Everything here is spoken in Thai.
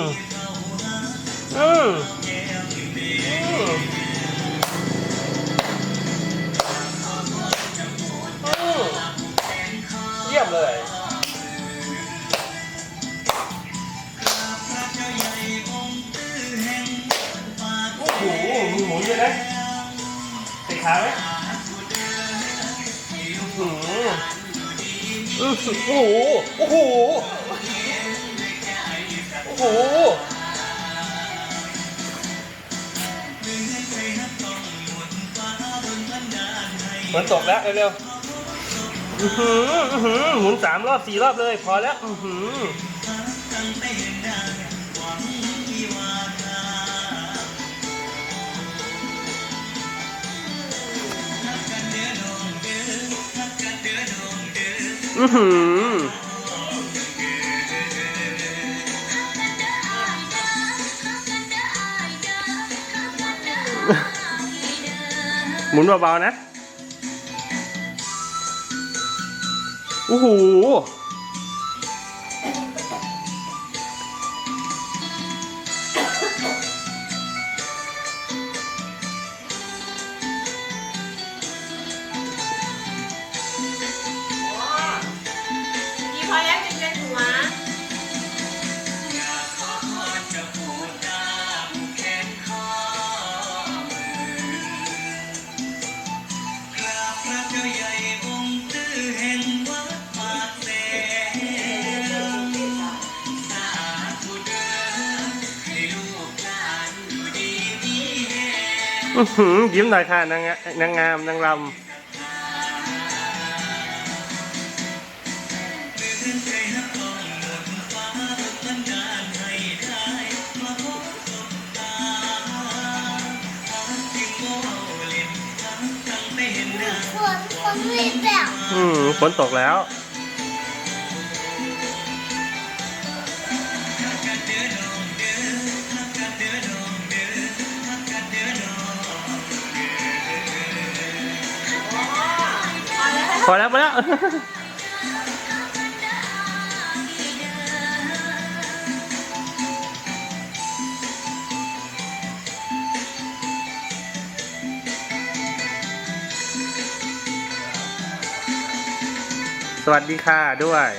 มอืมเยี่ยมเลยโอ้โหมีหมุนด้วยนะเตะขาไหมอื้หืออื้อหือโอ้โห โอ้โห อ้โหเหมือนตกแล้วเร็วๆอื้อหืออื้อหือหมุนสามรอบสี่รอบเลย พอแล้ว อือหืออือหือ หมุนเบาๆนะ โอ้โห ยิ้มหน่อยค่ะนางงะนางงามนางรำอืมฝนตกแล้วพอแล้ว พอแล้วพอแล้วสวัสดีค่ะด้วย